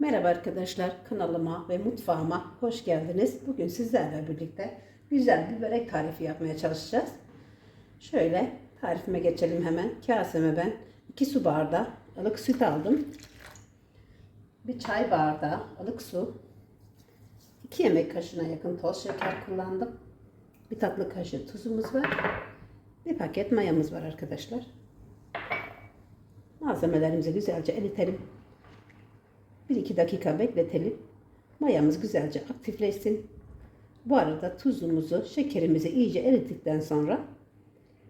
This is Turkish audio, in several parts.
Merhaba arkadaşlar, kanalıma ve mutfağıma hoş geldiniz. Bugün sizlerle birlikte güzel bir börek tarifi yapmaya çalışacağız. Şöyle tarifime geçelim hemen. Kaseme ben 2 su bardağı ılık süt aldım. Bir çay bardağı ılık su. 2 yemek kaşığına yakın toz şeker kullandım. Bir tatlı kaşığı tuzumuz var. Bir paket mayamız var arkadaşlar. Malzemelerimizi güzelce eritelim. 1-2 dakika bekletelim. Mayamız güzelce aktifleşsin. Bu arada tuzumuzu, şekerimizi iyice erittikten sonra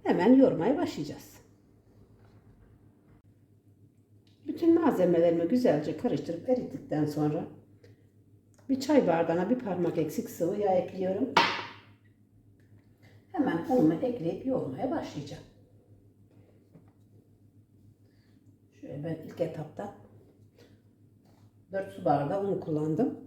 hemen yoğurmaya başlayacağız. Bütün malzemelerimi güzelce karıştırıp erittikten sonra bir çay bardağına bir parmak eksik sıvı yağ ekliyorum. Hemen unumu ekleyip yoğurmaya başlayacağım. Şöyle ben ilk etapta 4 su bardağı un kullandım.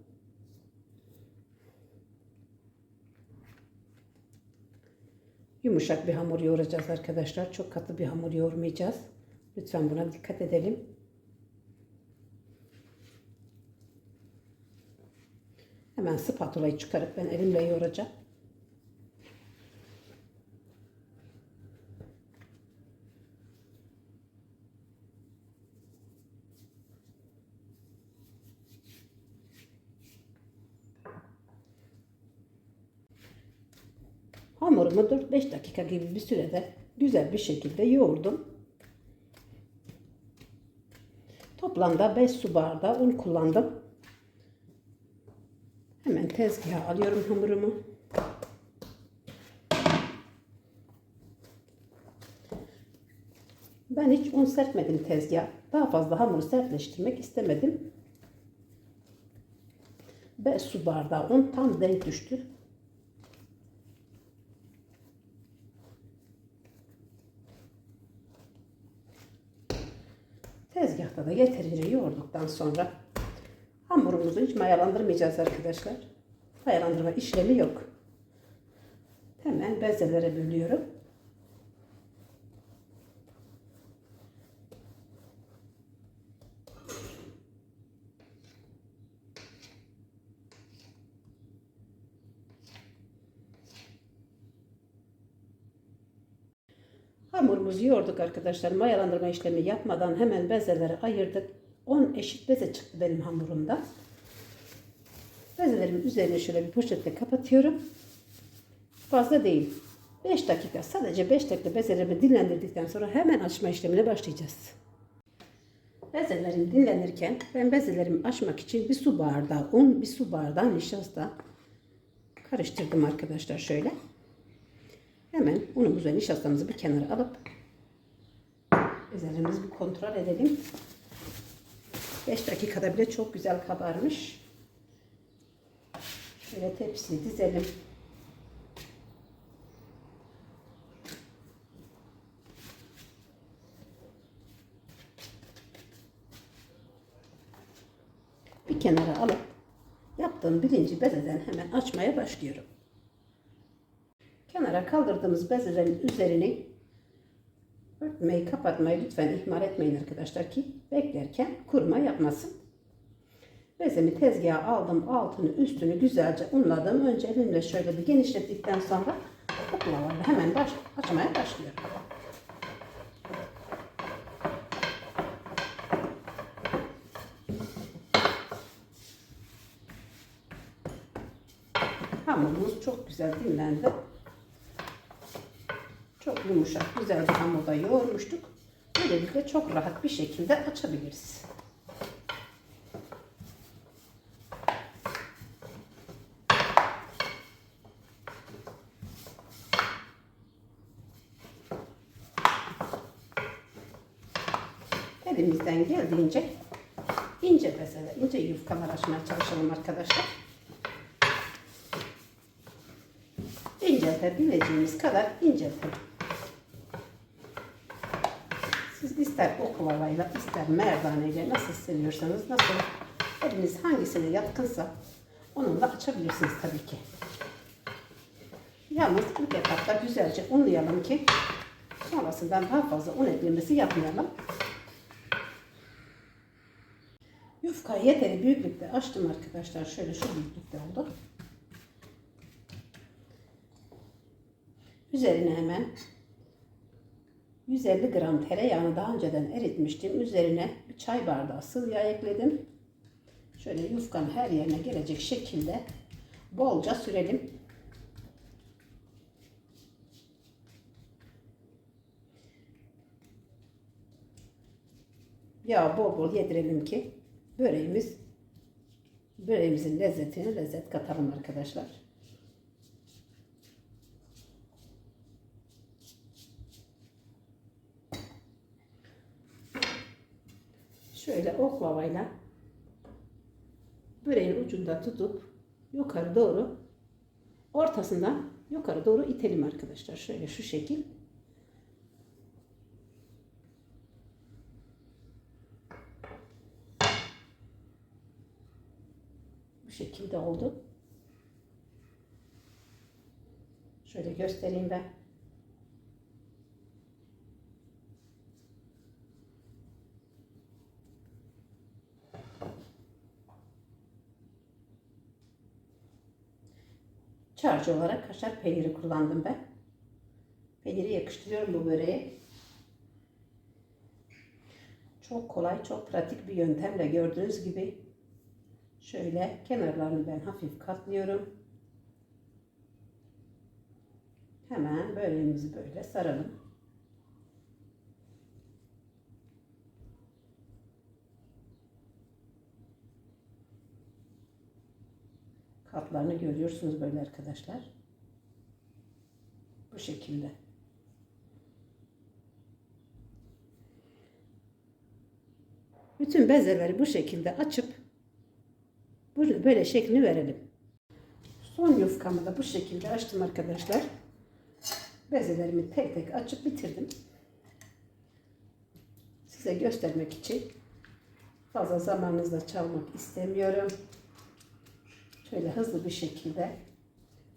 Yumuşak bir hamur yoğuracağız arkadaşlar. Çok katı bir hamur yoğurmayacağız. Lütfen buna dikkat edelim. Hemen spatulayı çıkarıp ben elimle yoğuracağım. Hamurumu 4-5 dakika gibi bir sürede güzel bir şekilde yoğurdum. Toplamda 5 su bardağı un kullandım. Hemen tezgaha alıyorum hamurumu. Ben hiç un serpmedim tezgaha. Daha fazla hamuru sertleştirmek istemedim. 5 su bardağı un tam denk düştü. Tezgahta da yeterince yoğurduktan sonra hamurumuzu hiç mayalandırmayacağız arkadaşlar. Mayalandırma işlemi yok. Hemen bezelere bölüyorum. Hamurumuzu yoğurduk arkadaşlar. Mayalandırma işlemi yapmadan hemen bezelere ayırdık. 10 eşit beze çıktı benim hamurumda. Bezelerimin üzerine şöyle bir poşetle kapatıyorum. Fazla değil. 5 dakika sadece 5 dakika bezelerimi dinlendirdikten sonra hemen açma işlemine başlayacağız. Bezelerim dinlenirken ben bezelerimi açmak için bir su bardağı un, bir su bardağı nişasta karıştırdım arkadaşlar şöyle. Hemen unumuzu ve nişastamızı bir kenara alıp bezelerimizi bir kontrol edelim. 5 dakikada bile çok güzel kabarmış. Şöyle tepsiye dizelim. Bir kenara alıp yaptığım birinci bezeden hemen açmaya başlıyorum. Kaldırdığımız bezelerin üzerini örtmeyi kapatmayı lütfen ihmal etmeyin arkadaşlar ki beklerken kurma yapmasın. Bezemi tezgaha aldım altını üstünü güzelce unladım. Önce elimle şöyle bir genişlettikten sonra oklavarla hemen baş, açmaya başlıyorum. Hamurumuz çok güzel dinlendi. Yumuşak, güzel bir hamurda yoğurmuştuk. Böylelikle çok rahat bir şekilde açabiliriz. Elimizden geldiğince ince bezeler, ince yufkalar açmaya çalışalım arkadaşlar. İnceltebileceğimiz kadar inceltelim. Siz ister oklavayla ister merdaneyle nasıl seviyorsanız nasıl eliniz hangisine yatkınsa onunla açabilirsiniz tabii ki. Yalnız ilk etapta güzelce unlayalım ki sonrasından daha fazla un eklemesi yapmayalım. Yufka yeteri büyüklükte açtım arkadaşlar. Şöyle şu büyüklükte oldu. Üzerine hemen 150 gram tereyağını daha önceden eritmiştim. Üzerine bir çay bardağı sıvı yağ ekledim. Şöyle yufkanın her yerine gelecek şekilde bolca sürelim. Yağ bol bol yedirelim ki böreğimiz böreğimizin lezzetine lezzet katalım arkadaşlar. Şöyle oklavayla böreğin ucunda tutup yukarı doğru ortasından yukarı doğru itelim arkadaşlar. Şöyle şu şekil. Bu şekilde oldu. Şöyle göstereyim ben. Çarşı olarak kaşar peyniri kullandım ben. Peyniri yakıştırıyorum bu böreğe. Çok kolay, çok pratik bir yöntemle gördüğünüz gibi şöyle kenarlarını ben hafif katlıyorum. Hemen böreğimizi böyle saralım. Katlarını görüyorsunuz böyle arkadaşlar. Bu şekilde. Bütün bezeleri bu şekilde açıp böyle şeklini verelim. Son yufkamı da bu şekilde açtım arkadaşlar. Bezelerimi tek tek açıp bitirdim. Size göstermek için fazla zamanınızda çalmak istemiyorum. Şöyle hızlı bir şekilde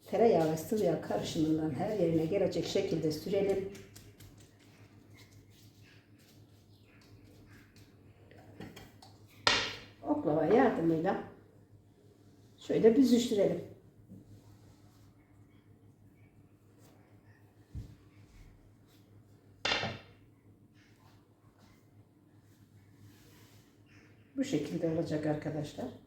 tereyağı ve sıvı yağ karışımından her yerine gelecek şekilde sürelim. Oklava yardımıyla şöyle büzüştürelim. Bu şekilde olacak arkadaşlar.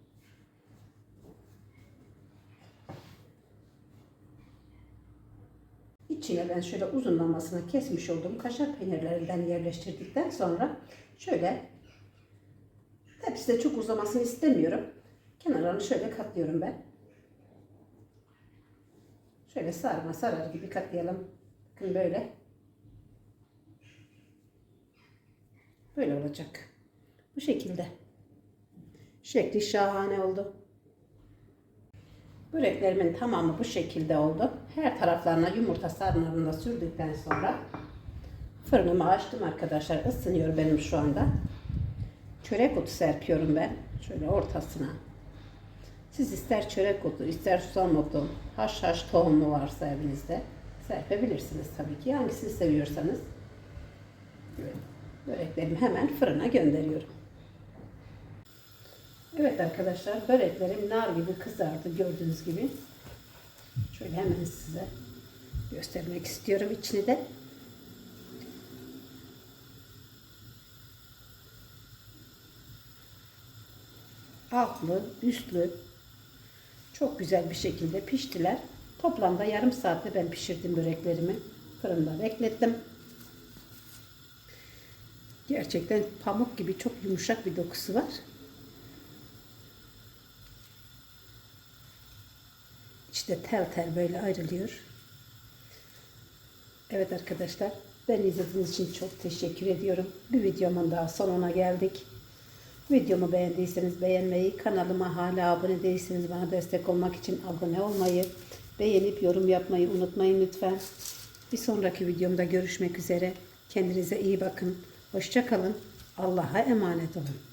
Ben şöyle uzunlamasına kesmiş olduğum kaşar peynirlerinden yerleştirdikten sonra şöyle tepside çok uzamasını istemiyorum. Kenarlarını şöyle katlıyorum ben. Şöyle sarma sarar gibi katlayalım. Bakın böyle. Böyle olacak. Bu şekilde. Şekli şahane oldu. Böreklerimin tamamı bu şekilde oldu. Her taraflarına yumurta sarmalarını sürdükten sonra fırınımı açtım arkadaşlar. Isınıyor benim şu anda. Çörek otu serpiyorum ben. Şöyle ortasına. Siz ister çörek otu, ister susam otu, haşhaş tohumu varsa evinizde serpebilirsiniz tabii ki. Hangisini seviyorsanız. Böreklerimi hemen fırına gönderiyorum. Evet arkadaşlar böreklerim nar gibi kızardı gördüğünüz gibi. Şöyle hemen size göstermek istiyorum içini de. Altlı, üstlü çok güzel bir şekilde piştiler. Toplamda yarım saatte ben pişirdim böreklerimi. Fırında beklettim. Gerçekten pamuk gibi çok yumuşak bir dokusu var. İşte tel tel böyle ayrılıyor. Evet arkadaşlar ben izlediğiniz için çok teşekkür ediyorum. Bir videomun daha sonuna geldik. Videomu beğendiyseniz beğenmeyi, kanalıma hala abone değilseniz bana destek olmak için abone olmayı, beğenip yorum yapmayı unutmayın lütfen. Bir sonraki videomda görüşmek üzere. Kendinize iyi bakın. Hoşçakalın. Allah'a emanet olun.